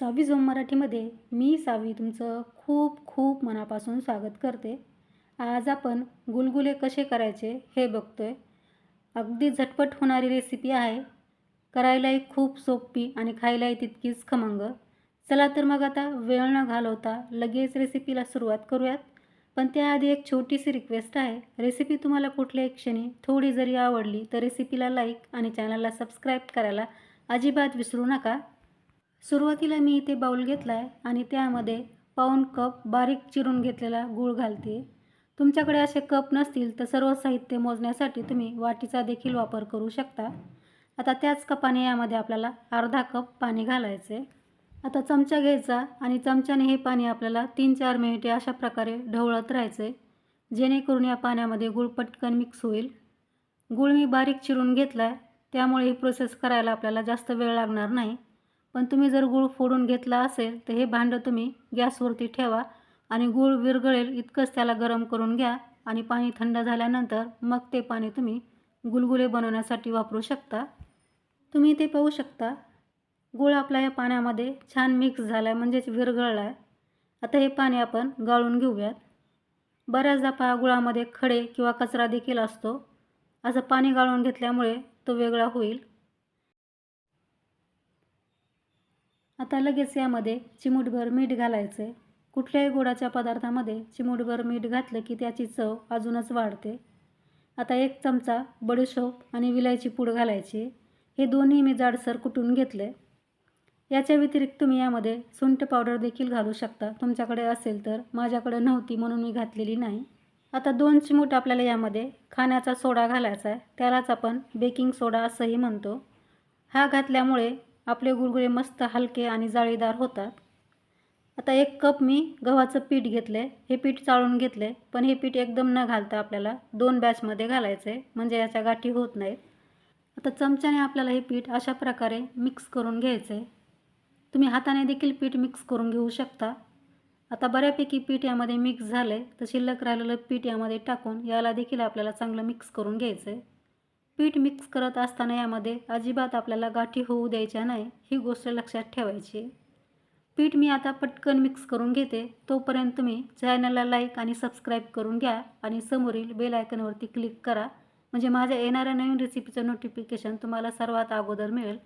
सावी zone मराठीमध्ये मी सावी तुमचं खूप खूप मनापासून स्वागत करते. आज आपण गुलगुले कसे करायचे हे बघतोय. अगदी झटपट होणारी रेसिपी आहे. करायलाही खूप सोपी आणि खायलाही तितकीच खमंग. चला तर मग आता वेळ न घालवता लगेच रेसिपीला सुरुवात करूयात. पण त्याआधी एक छोटीशी रिक्वेस्ट आहे. रेसिपी तुम्हाला कुठल्याही क्षणी थोडी जरी आवडली तर रेसिपीला लाईक आणि चॅनलला सबस्क्राईब करायला अजिबात विसरू नका. सुरुवातीला मी इथे बाऊल घेतला आहे आणि त्यामध्ये पाऊण कप बारीक चिरून घेतलेला गूळ घालते. तुमच्याकडे असे कप नसतील तर सर्व साहित्य मोजण्यासाठी तुम्ही वाटीचा देखील वापर करू शकता. आता त्याच कपाने यामध्ये आपल्याला अर्धा कप पाणी घालायचे. आता चमचा घ्यायचा आणि चमच्याने हे पाणी आपल्याला तीन चार मिनिटे अशा प्रकारे ढवळत राहायचे. जेणेकरून या पाण्यामध्ये गूळ पटकन मिक्स होईल. गूळ मी बारीक चिरून घेतला आहे त्यामुळे ही प्रोसेस करायला आपल्याला जास्त वेळ लागणार नाही. पण तुम्ही जर गूळ फोडून घेतला असेल तर हे भांडं तुम्ही गॅसवरती ठेवा आणि गूळ विरघळेल इतकंच त्याला गरम करून घ्या आणि पाणी थंड झाल्यानंतर मग ते पाणी तुम्ही गुलगुले बनवण्यासाठी वापरू शकता. तुम्ही ते पाहू शकता. गूळ आपल्या या पाण्यामध्ये छान मिक्स झाला आहे म्हणजेच विरघळला आहे आता हे पाणी आपण गाळून घेऊयात. बऱ्याचदा पहा गुळामध्ये खडे किंवा कचरा देखील असतो. असं पाणी गाळून घेतल्यामुळे तो वेगळा होईल. आता लगेच यामध्ये चिमूटभर मीठ घालायचं आहे कुठल्याही गोडाच्या पदार्थामध्ये चिमूटभर मीठ घातलं की त्याची चव अजूनच वाढते. आता एक चमचा बडीशोप आणि विलायची पूड घालायची. हे दोन्ही मी जाडसर कुटून घेतले याच्या व्यतिरिक्त तुम्ही यामध्ये सुंठ पावडर देखील घालू शकता. तुमच्याकडे असेल तर माझ्याकडे नव्हती म्हणून मी घातलेली नाही. आता दोन चिमूट आपल्याला यामध्ये खाण्याचा सोडा घालायचा आहे त्यालाच आपण बेकिंग सोडा असंही म्हणतो. हा घातल्यामुळे आपले गुळगुळे मस्त हलके आणि जाळीदार होतात. आता एक कप मी गव्हाचं पीठ घेतलं. आहे हे पीठ चाळून घेतले. पण हे पीठ एकदम न घालता आपल्याला दोन बॅचमध्ये घालायचं. आहे म्हणजे याच्या गाठी होत नाहीत. आता चमच्याने आपल्याला हे पीठ अशा प्रकारे मिक्स करून घ्यायचं. आहे तुम्ही हाताने देखील पीठ मिक्स करून घेऊ शकता. आता बऱ्यापैकी पीठ यामध्ये मिक्स झालं. आहे तर शिल्लक राहिलेलं पीठ यामध्ये टाकून याला देखील आपल्याला चांगलं मिक्स करून घ्यायचं आहे पीठ मिक्स करत असताना यामध्ये अजिबात आपल्याला गाठी होऊ द्यायच्या नाही ही गोष्ट लक्षात ठेवायची. पीठ मी आता पटकन मिक्स करून घेते. तोपर्यंत तुम्ही चॅनलला लाईक आणि सबस्क्राईब करून घ्या आणि समोरील बेल आयकनवरती क्लिक करा. म्हणजे माझ्या येणाऱ्या नवीन रेसिपीचं नोटिफिकेशन तुम्हाला सर्वात अगोदर मिळेल.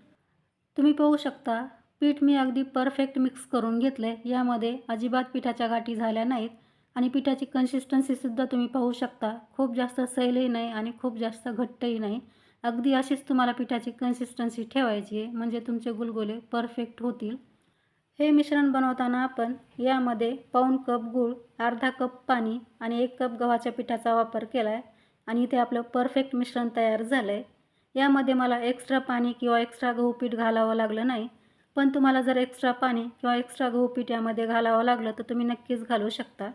तुम्ही पाहू शकता पीठ मी अगदी परफेक्ट मिक्स करून घेतलं आहे यामध्ये अजिबात पिठाच्या गाठी झाल्या नाहीत. आणि पिठाची कन्सिस्टन्सीसुद्धा तुम्ही पाहू शकता. खूप जास्त सैलही नाही आणि खूप जास्त घट्टही नाही. अगदी अशीच तुम्हाला पिठाची कन्सिस्टन्सी ठेवायची आहे. म्हणजे तुमचे गुलगुले परफेक्ट होतील. हे मिश्रण बनवताना आपण यामध्ये पाऊण कप गूळ अर्धा कप पाणी आणि एक कप गव्हाच्या पिठाचा वापर केला आहे आणि इथे आपलं परफेक्ट मिश्रण तयार झालं आहे यामध्ये मला एक्स्ट्रा पाणी किंवा एक्स्ट्रा गहू पीठ घालावं लागलं नाही. पण तुम्हाला जर एक्स्ट्रा पाणी किंवा एक्स्ट्रा गहू पीठ यामध्ये घालावं लागलं तर तुम्ही नक्कीच घालू शकता.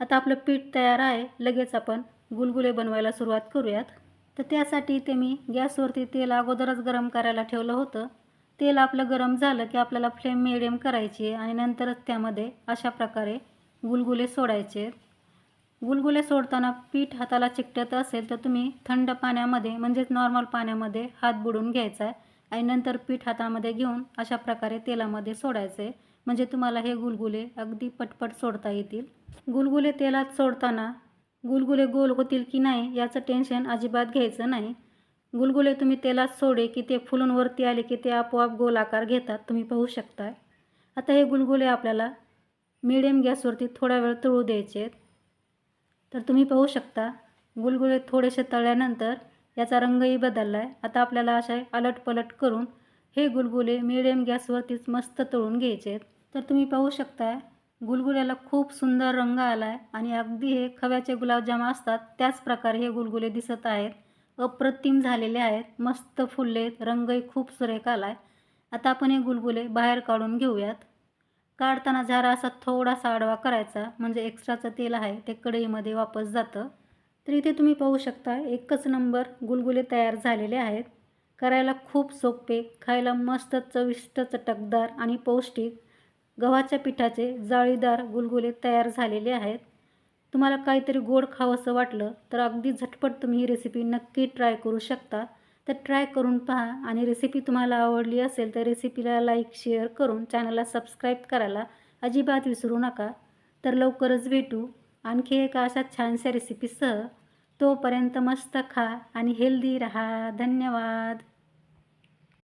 आता आपलं पीठ तयार आहे लगेच आपण गुलगुले बनवायला सुरुवात करूयात. तर त्यासाठी ते मी गॅसवरती तेल अगोदरच गरम करायला ठेवलं होतं. तेल आपलं गरम झालं की आपल्याला फ्लेम मिडियम करायची आहे आणि नंतरच त्यामध्ये अशा प्रकारे गुलगुले सोडायचे गुलगुले सोडताना पीठ हाताला चिकटत असेल तर तुम्ही थंड पाण्यामध्ये म्हणजेच नॉर्मल पाण्यामध्ये हात बुडून घ्यायचा आहे. आणि नंतर पीठ हातामध्ये घेऊन अशा प्रकारे तेलामध्ये सोडायचे. म्हणजे तुम्हाला हे गुलगुले अगदी पटपट सोडता येतील. गुलगुले तेलात सोडताना गुलगुले गोल होतील की नाही याचं टेन्शन अजिबात घ्यायचं नाही. गुलगुले तुम्ही तेलात सोडे की ते फुलून वरती आले की ते आपोआप गोल आकार घेतात. तुम्ही पाहू शकता आता हे गुलगुले आपल्याला मिडियम गॅसवरती थोडा वेळ तळू द्यायचे आहेत तर तुम्ही पाहू शकता गुलगुले थोडेसे तळल्यानंतर याचा रंगही बदलला आहे आता आपल्याला अशा अलटपलट करून हे गुलगुले मिडियम गॅसवरतीच मस्त तळून घ्यायचे आहेत. तर तुम्ही पाहू शकता गुलगुल्याला खूप सुंदर रंग आला आहे आणि अगदी हे खव्याचे गुलाबजाम असतात त्याच प्रकारे हे गुलगुले दिसत आहेत. अप्रतिम झालेले आहेत मस्त फुललेत रंगही खूप सुरेख आला आहे आता आपण हे गुलगुले बाहेर काढून घेऊयात. काढताना झारा असा थोडासा आडवा करायचा म्हणजे एक्स्ट्राचं तेल आहे ते कढईमध्ये वापस जातं. तर इथे तुम्ही पाहू शकता एकच नंबर गुलगुले तयार झालेले आहेत. करायला खूप सोपे खायला मस्त चविष्ट चटकदार आणि पौष्टिक. गव्हाच्या पिठाचे जाळीदार गुलगुले तयार झालेले आहेत. तुम्हाला काहीतरी गोड खावंसं वाटलं तर अगदी झटपट तुम्ही ही रेसिपी नक्की ट्राय करू शकता. तर ट्राय करून पहा आणि रेसिपी तुम्हाला आवडली असेल तर रेसिपीला लाईक शेअर करून चॅनलला सबस्क्राईब करायला अजिबात विसरू नका. तर लवकरच भेटू. आणखी एका अशा छानशा रेसिपीसह तोपर्यंत मस्त खा आणि हेल्दी रहा. धन्यवाद.